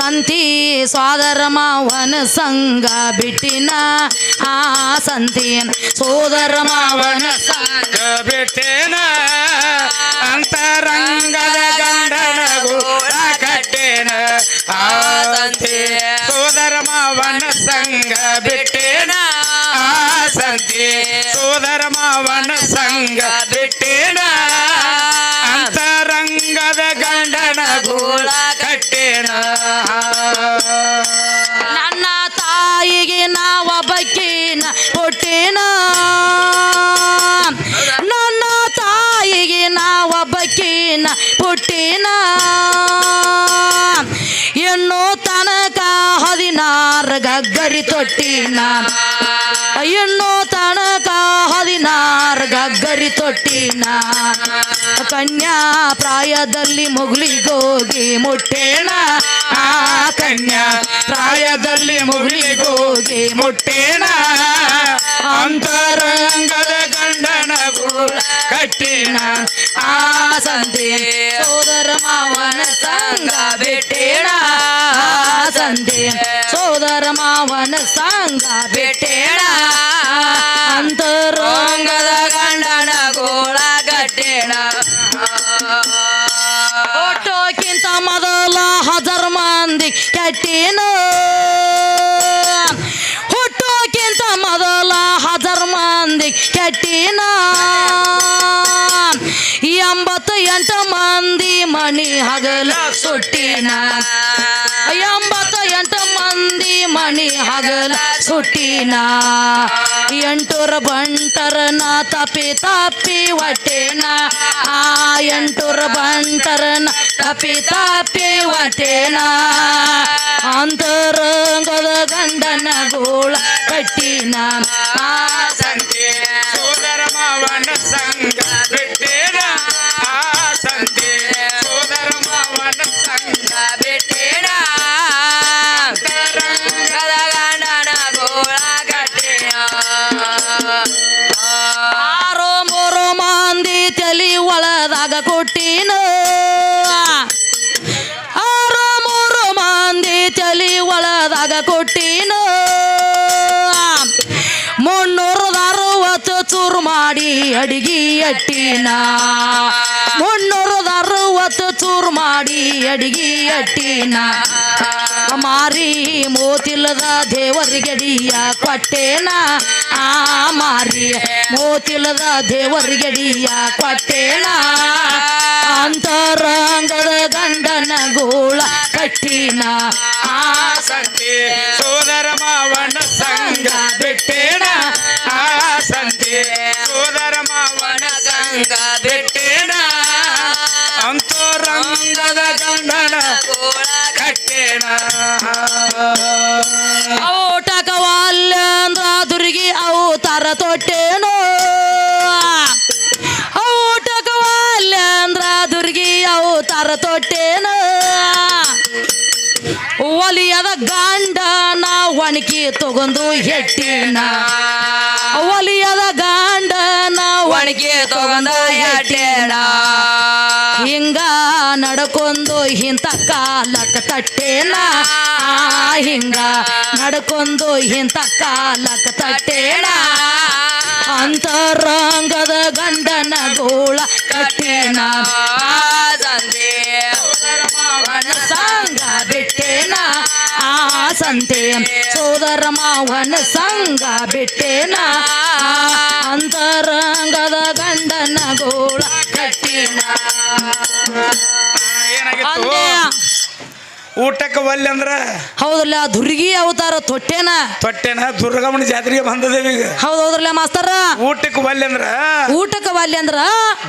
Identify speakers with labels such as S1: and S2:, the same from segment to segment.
S1: ಸಂತಿ ಸೋದರ ಮಾವನ ಸಂಗ ಬಿಟ್ಟಿನ ಆ ಸಂತಿ ಸೋದರ ಮಾವನ ಸಂಗ
S2: ಬಿಟ್ಟಿನ. ಅಂತರಂಗದ ಗಂಡನ
S1: ಗಗ್ಗರಿ ತೊಟ್ಟಿನ ಅಯ್ಯಣ್ಣು ತನಕ ಹದಿನಾರು ಗಗ್ಗರಿ ತೊಟ್ಟಿನ ಕನ್ಯಾ ಪ್ರಾಯದಲ್ಲಿ ಮುಗುಳಿಗೋಗಿ ಮುಟ್ಟೇಣ ಆ ಕನ್ಯಾ ಪ್ರಾಯದಲ್ಲಿ ಮುಗುಳಿಗೋಗಿ
S2: ಮುಟ್ಟೇಣ ಅಂತರಂಗದ ಗಂಡನ ಗೂಡ ಕಟ್ಟಿನ
S1: ಆ ಸಂತೆ ಸೋದರ ಮಾವನ ಸಂಗ ಬೆಟ್ಟೇಣ ಸಂತೆ ಸೋದರ ಮಾವನ ಸಂಗ ಅಂತ ಅಂತರಂಗದ ಗಂಡನ ಗೋಳ ಒಟ್ಟೋಕ್ಕಿಂತ ಮೊದಲ ಹಜರ್ ಮಂದಿ ಕೆಟ್ಟೇನ. ಹುಟ್ಟೋಕ್ಕಿಂತ ಮೊದಲ ಹಜರ್ ಮಂದಿ ಕೆಟ್ಟಿನ. ಎಂಬತ್ತು ಎಂಟು ಮಂದಿ ಮಣಿ ಹಗಲ ಸುಟ್ಟಿನ. ಮಣಿ ಹಗಲ ಸುಟ್ಟಿನ. ಎಂಟೂರ ಬಂಟರನ ತಪಿ ತಪ್ಪಿ ಹೊಟ್ಟೆನ. ಆ ಎಂಟೂರ ಬಂಟರನ ತಪಿ ತಪ್ಪಿ ಹೊಟ್ಟೆನ. ಅಂತರಂಗದ ಗಂಡನ ಗೋಳ ಕಟ್ಟಿನ. ಆ
S2: ಸಂತೆ ಸೋದರ ಮಾವನ ಸಂಗ ಬಿಟ್ಟೇನ. ಆ ಸಂತೆ ಸೋದರ ಮಾವನ ಸಂಗ
S1: ಬಿಟ್ಟಿನ. ಅಡಿಗೆ ಅಟ್ಟಿನ. ಮುನ್ನೂರದ ಅರವತ್ತು ಚೂರು ಮಾಡಿ ಅಡಿಗಿ ಅಟ್ಟಿನ. ಮಾರಿ ಮೋತಿಲ್ಲದ ದೇವರಿಗಡಿಯ ಕೊಟ್ಟೇನ. ಆ ಮಾರಿ ಮೋತಿಲದ ದೇವರಿಗಡಿಯ ಕೊಟ್ಟೇನ. ಅಂತರಂಗದ ಗಂಡನ ಗೋಳ ಕಟ್ಟಿನ. ಆ
S2: ಸಂತೆ ಸೋದರ ಮಾವನ ಸಂಗ ಬಿಟ್ಟೇನ ಸಂಗ ಬಿಟ್ಟೇನ ಅಂತರಂಗದ ಗಂಡನ ಕಟ್ಟೇನ.
S1: ಔಟಕವಲ್ಲ ಅಂದ್ರ ದುರ್ಗಿ ಅವತಾರ ತೊಟ್ಟೇನೋ. ಔಟಕವಲ್ಲ ಅಂದ್ರ ದುರ್ಗಿ ಅವತಾರ ತೊಟ್ಟೇನೋ. ಒಲಿಯದ ಗಂಡನ ಒಣಕಿ ತಗೊಂಡು ಹೆಟ್ಟಿನ. ಒಲಿಯದ ಗಂಡನ ಒಣಗಿ ತಗೊಂಡ ಹೆಟ್ಟಿನ ಹಿಂಗ ನಡ್ಕೊಂಡು ಇಂಥ ಕಾಲಕ್ಕ ತಟ್ಟೇನ. ಹಿಂಗ ನಡ್ಕೊಂಡು ಇಂಥ ಕಾಲಕ್ಕ ತಟ್ಟೇನ. ಅಂತರಂಗದ ಗಂಡನ ಗೋಳ ಕಟ್ಟೇನ. ಸಂತೆ ಸೋದರ ಮಾವನ ಸಂಗ ಬಿಟ್ಟೇನ? ಅಂತರಂಗದ ಗಂಡನ ಗೋಳ ಕಟ್ಟಿನ?
S2: ಊಟಕ್ಕೆ ಒಲ್ಲೆ ಅಂದ್ರ?
S1: ಹೌದಲ್ಲ ದುರ್ಗಿ ಅವತಾರ ತೊಟ್ಟೆನ?
S2: ತೊಟ್ಟೆನ ದುರ್ಗಮ್ಮನ ಜಾತ್ರೆಗೆ ಬಂದದೇವಿ ಈಗ.
S1: ಹೌದ್ ಹೌದ್ರಲ್ಲ ಮಾಸ್ತರ?
S2: ಊಟಕ್ಕೆ ಒಲ್ಲೆ ಅಂದ್ರ?
S1: ಊಟಕ್ಕೆ ಒಲ್ಲೆ ಅಂದ್ರ?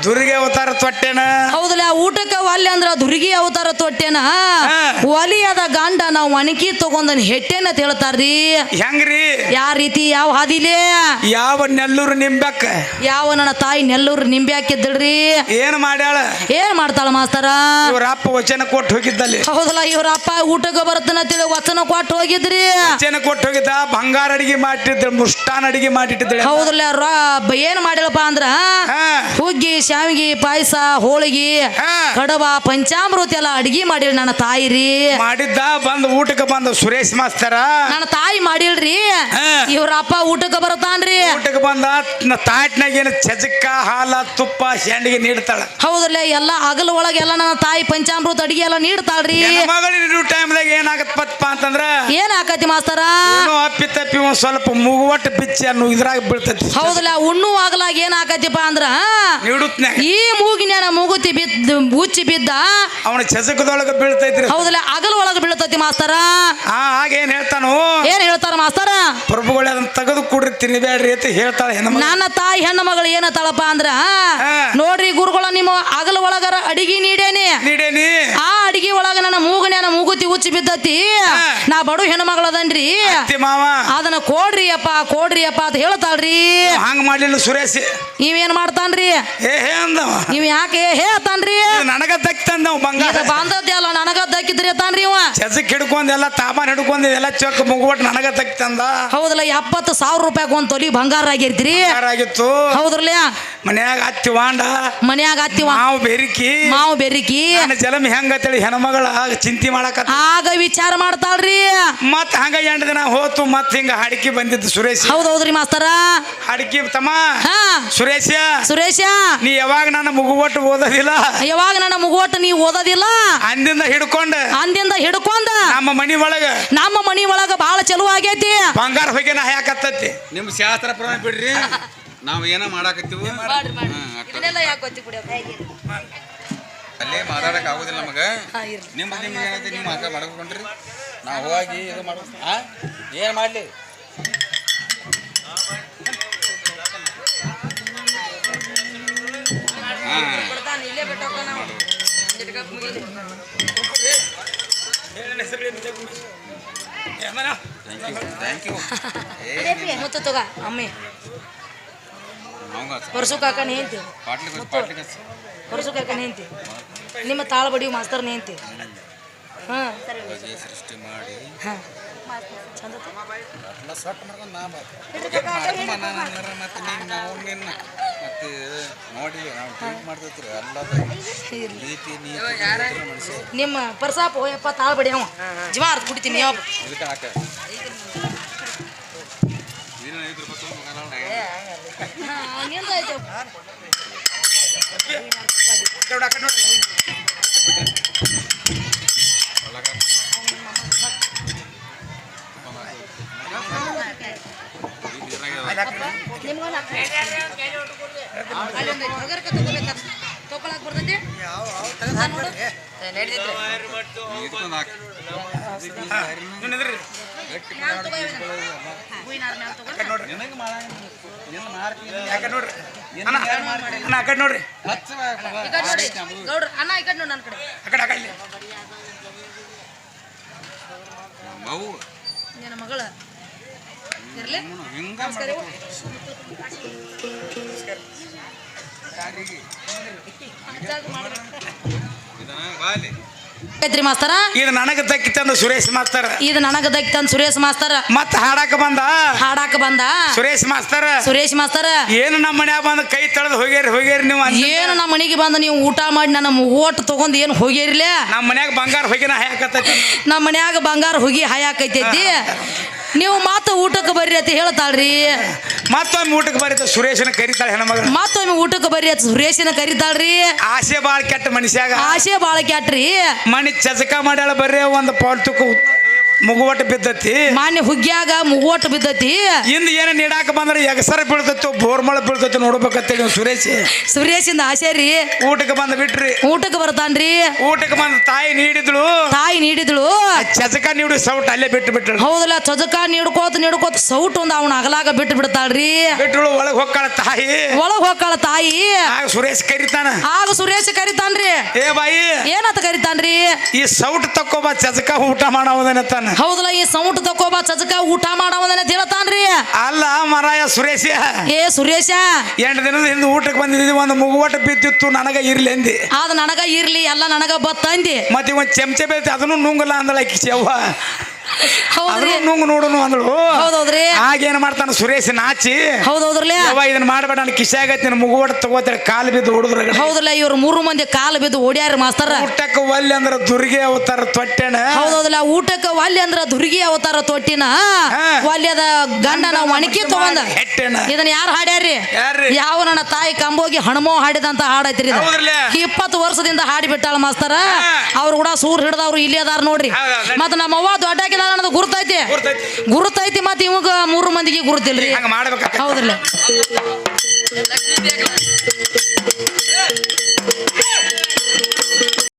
S2: ದುರ್ಗಿ ಅವತಾರ ತೊಟ್ಟೆನ?
S1: ಹೌದಲ್ಲ ಊಟಕ್ಕೆ ಒಲ್ಲೆ ಅಂದ್ರ ದುರ್ಗಿ ಅವತಾರ ತೊಟ್ಟೆನ? ಒಲಿಯಾದ ಗಾಂಡ ನಾವು ಒಣಕಿ ತಗೊಂದನ್ ಹೆಟ್ಟೆನ ಅಂತ ಹೇಳ್ತಾರ್ರಿ
S2: ಹೆಂಗ್ರಿ?
S1: ಯಾವ ರೀತಿ ಯಾವ ಹಾದಿಲೇ?
S2: ಯಾವ ನೆಲ್ಲೂರು ನಿಂಬ್ಯಾಕ?
S1: ಯಾವ ನನ್ನ ತಾಯಿ ನೆಲ್ಲೂರು ನಿಂಬೆ ಹಾಕಿದ್ದಳ್ರಿ
S2: ಏನ್ ಮಾಡ್ಯಾಳ?
S1: ಏನ್ ಮಾಡ್ತಾಳ ಮಾಸ್ತರ?
S2: ಇವ್ರ ಅಪ್ಪ ವಚನ ಕೊಟ್ಟು ಹೋಗಿದ್ದಲ್ಲಿ.
S1: ಹೌದಲ್ಲ ಇವ್ರ ಅಪ್ಪ ಊಟಕ್ಕೆ ಬರ್ತನ ತಿಳಿ ವಚನ ಕೊಟ್ಟು ಹೋಗಿದ್ರಿ.
S2: ವಚನ ಕೊಟ್ಟು ಹೋಗಿದ್ದ ಬಂಗಾರ ಅಡಿಗೆ ಮಾಡಿಟ್ಟಿದ್ದ ಮುಷ್ಟಾನ್ ಅಡಿಗೆ ಮಾಡಿಟ್ಟಿದ್ರಿ
S1: ಹೌದಲ್ಲ ರಾ ಏನ್ ಮಾಡಿಲ್ಲಪ್ಪ ಅಂದ್ರ ಹುಗ್ಗಿ ಶಾವಿಗೆ ಪಾಯಸ ಹೋಳಿಗೆ. ಕಡಬ ಪಂಚಾಮೃತಿ ಎಲ್ಲ ಅಡಿಗೆ ಮಾಡಿಲ್ ನನ್ನ ತಾಯಿ ರೀ.
S2: ಮಾಡಿದ್ದ ಬಂದು ಊಟಕ್ಕೆ ಬಂದ ಸುರೇಶ್ ಮಾಸ್ತರ.
S1: ನನ್ನ ತಾಯಿ
S2: ಮಾಡಿಲ್ರಿ.
S1: ಇವ್ರ ಅಪ್ಪ ಊಟಕ್ಕೆ ಬರತಾನ್ರಿ
S2: ಊಟಕ್ಕೆ ಬಂದ ತಾಟ್ನಾಗ ಏನು ಚಜಕ್ಕ ಹಾಲ ತುಪ್ಪ ಶೆಂಡಿಗೆ ನೀಡ್ತಾಳ.
S1: ಹೌದಲ್ಲ ಎಲ್ಲ ಹಗಲ್ ಒಳಗೆಲ್ಲ ನನ್ನ ತಾಯಿ ಪಂಚಾಮೃತ ಅಡಿಗೆ ಎಲ್ಲ ನೀಡ್ತಾಳ್ರಿ.
S2: ಮಗಳಿರೋ ಟೈಮ್ದಾಗ ಏನಾಗತ್ತಪ್ಪ ಅಂತಂದ್ರ?
S1: ಏನ್ ಆಕತಿ ಮಾಸ್ತರ?
S2: ಏನೋ ಅಪ್ಪಿ ತಪ್ಪಿ ಒಂದ್ ಸ್ವಲ್ಪ ಮುಗುವಟ್ಟು ಬಿಚ್ಚಿ ಅನ್ನೋ ಇದ್ರಾಗ ಬೀಳ್ತೈತಿ.
S1: ಹೌದಲ್ಲ ಉಣ್ಣು ಆಗಲಾಗ ಏನ್ ಆಕತಿಪ್ಪ ಅಂದ್ರ?
S2: ನೀಡುತ್ನ್ಯಾಗ.
S1: ಈ ಮೂಗಿನ ಮೂಗುತಿ ಬಿದ್ದ ಉಚ್ಚಿ ಬಿದ್ದ
S2: ಅವನ ಚಸಕದೊಳಗ ಬೀಳ್ತೈತ್ರಿ.
S1: ಹೌದಲ್ಲ ಅಗಲ ಒಳಗ ಬೀಳ್ತೈತಿ ಮಾಸ್ತರ.
S2: ಆ ಹಾಗೇನ್ ಹೇಳ್ತಾನು?
S1: ಏನ್ ಹೇಳ್ತಾರ ಮಾಸ್ತರ?
S2: ಪ್ರಭುಗಳು ಅದನ್ನ ತೆಗೆದು ಕೊಡ್ರಿ ತಿನ್ಬೇಡ್ರಿ ಅಂತ ಹೇಳ್ತಾಳೆ ಹೆಣ್ಣು
S1: ನನ್ನ ತಾಯಿ ಹೆಣ್ಣು ಮಗಳು ಏನತ್ತಾಳಪ್ಪ ಅಂದ್ರ
S2: ಹಾ.
S1: ನೋಡ್ರಿ ಗುರುಗಳ ನಿಮ್ಮ ಅಗಲ ಒಳಗರ ಅಡಿಗೆ ನೀಡೇನಿ.
S2: ನೀಡೇನಿ.
S1: ಆ ಅಡಿಗೆ ಒಳಗ ನನ್ನ ಮೂಗನ್ಯಾನ ಮೂಗುತಿ ಉಚ್ಚಿ ಬಿದ್ದತಿ.
S2: ಹಾ.
S1: ನಾ ಬಡು ಹೆಣ್ಣು ಮಗಳದನ್ರಿ
S2: ಮಾವ.
S1: ಅದನ್ನ ಕೊಡ್ರಿ ಅಪ್ಪ ಕೊಡ್ರಿ ಅಪ್ಪ ಅಂತ ಹೇಳ್ತಾಳ್ರಿ.
S2: ಹಂಗ ಮಾಡ್ಲಿಲ್ಲ ಸುರೇಶ್.
S1: ಇವೇನ್ ಮಾಡ್ತಾನ್ರಿ?
S2: ಏ ಹೇ ಅಂದವ.
S1: ಇವ್ ಯಾಕೆ ಹೇಳ್ತಾನ್ರಿ
S2: ಇದು ನನಗ ದಕ್ತಂದವ ಬಂಗಾರ.
S1: ಬಂದದ್ದೇ ಅಲ್ಲ ನನಗ ದಕ್ಕಿದ್ರಿ ತಾನ್ರಿ ಇವ.
S2: ಚಸಕ್ ಹಿಡ್ಕೊಂಡ್ ಎಲ್ಲ ತಾಮಾನ್ ಹಿಡ್ಕೊಂಡ್ ಎಲ್ಲ ಚೊಕ್ ಮುಗ್ಬಿಟ್ಟು ನನಗ ದಕ್ತಂದ
S1: ಹೌದಲ್ಲ ಎಪ್ಪತ್ತು ಸಾವಿರ ರೂಪಾಯಿ ಒಂದ್ ತೊಲಿ ಬಂಗಾರ ಆಗಿರ್ತೀರಿ.
S2: ಆಗಿತ್ತು.
S1: ಹೌದ್ರಲ್ಲ
S2: ಮನ್ಯಾಗ ವಾಂಡ.
S1: ಮನ್ಯಾಗ ಹತ್ತಿವ
S2: ಮಾವು ಬೆರಿಕಿ.
S1: ಮಾವು ಬೆರಿಕಿ.
S2: ನನ್ನ ಜಲಮ್ ಹೆಂಗತ್ತೇಳಿ ಹೆಣ್ಮಗಳ ಚಿಂತೆ ಮಾಡಕ
S1: ಆಗ ವಿಚಾರ ಮಾಡ್ತಾಳ್ರಿ.
S2: ಮತ್ ಹಂಗ ಎಂಟು ದಿನ ಹೋತು ಮತ್ ಹಿಂಗ ಹಾಡಿಕೆ ಬಂದಿದ್ದು ಸುರೇಶ್.
S1: ಹೌದೌದ್ರಿ ಮಾಸ್ತರ.
S2: ಹಾಡಿಕೆ ತಮ್ಮ.
S1: ಹಾ.
S2: ಸುರೇಶ.
S1: ಸುರೇಶ.
S2: ನೀ ಯಾವಾಗ ನನ್ನ ಮುಗುವಟ್ಟು ಓದೋದಿಲ್ಲ?
S1: ಯಾವಾಗ ನನ್ನ ಮುಗುವಟ್ಟು ನೀ ಓದೋದಿಲ್ಲ?
S2: ಅಂದಿಂದ ಹಿಡ್ಕೊಂಡ.
S1: ಅಂದಿಂದ ಹಿಡ್ಕೊಂಡ.
S2: ನಮ್ಮ ಮನಿ ಒಳಗ.
S1: ನಮ್ಮ ಮನಿ ಒಳಗ ಬಹಳ ಚಲೋ ಆಗೈತಿ
S2: ಬಂಗಾರ ಹೋಗಿ ನಾ ಹಾಕತ್ತೈತಿ
S3: ನಿಮ್ಮ ಶಾಸ್ತ್ರ ಪ್ರಾಣ ಬಿಡ್ರಿ. ನಾವು ಏನೋ ಮಾಡಾಕತ್ತೀವಿ? ಅಲ್ಲೇ ಮಾತಾಡಕ್ ಆಗೋದಿಲ್ಲ ನಮಗ. ನಿಮ್ಮ ನಿಮ್ ಏನೈತಿ ನೀವು ಮಾತಾ ಮಾಡ್ಕೊಂಡ್ರಿ ನಾವು ಹೋಗಿ ಇದು ಮಾಡ ಏನು ಮಾಡಲಿ? ಏ
S1: ಮುತ್ತು ತಗ ಅಮ್ಮಿ
S3: ಅವಂಗ
S1: ಪರಸು ಕಾಕ ನೇಂತಿ
S3: ಪಾಟ್ಲಿ ಕಸ್ ಪಾಟ್ಲಿ ಕಸ್
S1: ಪರಸು ಕಾಕ ನೇಂತಿ ನಿಮ್ಮ ತಾಳ ಬಡಿ ಮಾಸ್ತರ್ ನೇಂತಿ ಹಾ
S3: ಸೃಷ್ಟಿ ಮಾಡಿ
S1: ಹಾ ಚಂದ
S3: ಸೊಟ್ಟು ಮಾಡ್ಕೊಂಡು ನಾ ನೋಡಿ ನಾವು ಟ್ರೀಟ್ ಮಾಡ್ತೈತ್ರಿ ಎಲ್ಲದ ನೀತಿ ನೀತಿ ಮನುಷ್ಯ.
S1: ನಿಮ್ಮ ಪರ್ಸಾಪ್ ಹೋಯಪ್ಪ ತಾಳ ಬಡಿ ಅವ. ಜೀವ ಅರ್ಥ ಕುಡಿತೀನಿ ಯಾವ
S3: ಇದಕ್ಕೆ ಹಾಕ. ನೀನು ಐದು ನಿನ್ನ ಮಾಡ್ತೀನಿ
S2: ನೋಡ್ರಿ ಅಣ್ಣ
S1: ಈ ಕಡೆ ನೋಡಿ ನನ್ನ ಕಡೆ
S2: ನನ್ನ ಕಡೆ ಆ ಕಡೆ ಇಲ್ಲಿ.
S3: ಮಗು
S1: ನಿನ್ನ ಮಗಳ ಇರ್ಲಿ.
S3: ಬಾಲಿ
S1: ಐತ್ರಿ ಮಾಸ್ತರ?
S2: ಇದು ನನಗೆ ದಕ್ಕಿತ್ತಂದ ಸುರೇಶ್ ಮಾಸ್ತರ.
S1: ಇದು ನನಗ ದಕ್ತಂದ್ ಸುರೇಶ್ ಮಾಸ್ತರ.
S2: ಮತ್ ಹಾಡಾಕ ಬಂದ?
S1: ಹಾಡಾಕ ಬಂದ?
S2: ಸುರೇಶ್ ಮಾಸ್ತರ.
S1: ಸುರೇಶ್ ಮಾಸ್ತರ.
S2: ಏನು ನಮ್ಮ ಮನ್ಯಾಗ ಬಂದು ಕೈ ತಳದ್ ಹೋಗ್ಯಾರಿ ಹೋಗ್ಯಾರಿ ನೀವು
S1: ಏನು ನಮ್ಮ ಮನೆಗೆ ಬಂದು ನೀವು ಊಟ ಮಾಡಿ ನನ್ನ ಓಟ್ ತಗೊಂಡ್ ಏನು ಹೋಗ್ಯಾರಿಲ್ಲ
S2: ನಮ್ಮ ಮನ್ಯಾಗ ಬಂಗಾರ ಹೊಗಿನ ಹಾಯಾಕತ್ತ
S1: ನಮ್ಮ ಮನ್ಯಾಗ ಬಂಗಾರ ಹೋಗಿ ಹಾಯಾಕೈತೈತಿ ನೀವು ಮಾತು ಊಟಕ್ಕೆ ಬರ್ರಿ ಅಂತ ಹೇಳ್ತಾಳ್ರಿ.
S2: ಮತ್ತೊಮ್ಮೆ ಊಟಕ್ಕೆ ಬರೀತ ಸುರೇಶನ ಕರಿತಾಳೆ ಹೆಣ್ಮಗಳು.
S1: ಮತ್ತೊಮ್ಮೆ ಊಟಕ್ಕೆ ಬರ್ರಿ ಅಂತ ಸುರೇಶನ ಕರಿತಾಳ್ರಿ.
S2: ಆಸೆ ಬಾಳ ಕೆಟ್ಟ ಮನುಷ್ಯಾಗ.
S1: ಆಸೆ ಬಾಳ ಕೆಟ್ಟ್ರಿ.
S2: ಮನಿ ಚಜಕ ಮಾಡ್ಯಾಳ ಬರ್ರಿ ಒಂದು ಪಾಲ್ತುಕು ಮುಗುವಟ್ಟು ಬಿದ್ದತಿ.
S1: ಮಾನ್ಯ ಹುಗ್ಗ್ಯಾಗ ಮುಗೋಟ್ ಬಿದ್ದತಿ.
S2: ಇಂದ ಏನ ನೀಡಾಕ ಬಂದ್ರೆ ಎಗಸರ ಬೀಳ್ತೈತೋ ಬೋರ್ಮಳ ಬೀಳ್ತೈತಿ ನೋಡ್ಬೇಕಂತೇಳಿ ಸುರೇಶ್.
S1: ಸುರೇಶಿಂದ ಆಸೆ ರೀ.
S2: ಊಟಕ್ಕೆ ಬಂದ ಬಿಟ್ರಿ.
S1: ಊಟಕ್ಕೆ ಬರ್ತಾನ್ರಿ
S2: ಊಟಕ್ಕೆ ಬಂದ ತಾಯಿ ನೀಡಿದ್ಳು.
S1: ತಾಯಿ ನೀಡಿದ್ಳು.
S2: ಚಜಕ ನೀಡು ಸೌಟ್ ಅಲ್ಲೇ ಬಿಟ್ಟು ಬಿಟ್ಟಳು
S1: ಹೌದಲ್ಲ ಚಜಕ ನೀಡ್ಕೋತ ನೀಡ್ಕೋತ ಸೌಟ್ ಒಂದು ಅವನ ಅಗಲಾಗ ಬಿಟ್ಟು ಬಿಡ್ತಾಳ್ರಿ
S2: ಬಿಟ್ಟಳು ಒಳಗೆ ಹೋಗ್ಕಾಳ ತಾಯಿ.
S1: ಒಳಗ್ ಹೋಗ್ಕಾಳ ತಾಯಿ.
S2: ಆಗ ಸುರೇಶ್ ಕರಿತಾನ.
S1: ಆಗ ಸುರೇಶ್ ಕರಿತಾನ್ರಿ.
S2: ಏ ಬಾಯಿ.
S1: ಏನಂತ ಕರಿತಾನ್ರಿ?
S2: ಈ ಸೌಟ್ ತಕ್ಕೋಬ ಚಜಕ ಊಟ ಮಾಡವದನತ್ತಾನ
S1: ಹೌದಲ್ಲ ಈ ಸೌಟ್ ತಕೋಬಾ ಚಜಕ ಊಟ ಮಾಡವದನ್ನ ಹೇಳ್ತಾನ್ರಿ
S2: ಅಲ್ಲ ಮರಾಯ ಸುರೇಶ.
S1: ಏ ಸುರೇಶ.
S2: ಎಂಟು ದಿನದ ಹಿಂದೆ ಊಟಕ್ಕೆ ಬಂದಿದ್ದೀವಿ ಒಂದು ಮುಗುವಟ ಬಿದ್ದಿತ್ತು ನನಗ ಇರ್ಲಿ ಅಂದಿ.
S1: ಅದು ನನಗ ಇರ್ಲಿ ಎಲ್ಲ ನನಗ ಬತ್ತಂದಿ.
S2: ಮತ್ತೆ ಒಂದು ಚಮಚೆ ಬೀಳ್ತಿ ಅದನ್ನು ನುಂಗಲ್ಲ ಅಂದಳ ಚೆವ್ವ
S1: ಹೌದ್ರಿ.
S2: ನುಂಗ್ ನೋಡುನು ಅಂದಳು.
S1: ಹೌದೌದ್ರಿ.
S2: ಆಗ ಏನ್ ಮಾಡ್ತಾನ ಸುರೇಶ್ ನಾಚಿ.
S1: ಹೌದೌದ್ರಲ್ಲ
S2: ಅವ ಇದನ್ನ ಮಾಡ್ಬೇಡ ನನ್ನ ಕಿಶಾಗೈತಿ ನಿನ್ನ ಮುಗುವಡ ತಗೋತಾರೆ ಕಾಲು ಬಿದ್ದು ಹೊಡೆದ್ರ
S1: ಹೌದಲ್ಲ ಇವ್ರು ಮೂರು ಮಂದಿ ಕಾಲು ಬಿದ್ದು ಓಡ್ಯಾರ ಮಾಸ್ತರ.
S2: ಊಟಕ್ಕೆ ಒಲ್ಲೆ ಅಂದ್ರ ದುರ್ಗೆ ಅವತಾರ ತೊಟ್ಟೆನ.
S1: ಹೌದೌದಲ್ಲ ಊಟಕ್ಕೆ ಒಲ್ಲೆ ಅಂದ್ರ ದುರ್ಗಿ ಅವತಾರ ತೊಟ್ಟಿನ. ವಾಲ್ಯದ ಗಂಡ ನಾವು ಮಣಕಿ ತಗೊಂಡ. ಇದನ್ನ ಯಾರು ಹಾಡ್ಯಾರ್ರಿ?
S2: ಯಾರ್ರಿ?
S1: ಯಾವ ನನ್ನ ತಾಯಿ ಕಂಬೋಗಿ ಹಣಮೋ ಹಾಡಿದಂತ ಹಾಡೈತ್ರಿ? ಇಪ್ಪತ್ತು ವರ್ಷದಿಂದ ಹಾಡಿ ಬಿಟ್ಟಾಳ ಮಾಸ್ತರ. ಅವ್ರು ಕೂಡ ಸೂರ್ ಹಿಡ್ದವ್ರು ಇಲ್ಲಿ ಅದಾರ ನೋಡ್ರಿ. ಮತ್ತ ನಮ್ಮ ಅವ್ವ ಹಾಕಿದಾಳ ಅನ್ನೋದು ಗುರುತೈತಿ.
S2: ಗುರ್ತೈತಿ.
S1: ಗುರುತೈತಿ ಮತ್ತೆ ಇವಾಗ ಮೂರು ಮಂದಿಗೆ ಗುರುತಿಲ್ರಿ.
S2: ಹಂಗ ಮಾಡ್ಬೇಕ
S1: ಹೌದ್ರಲ್ಲ.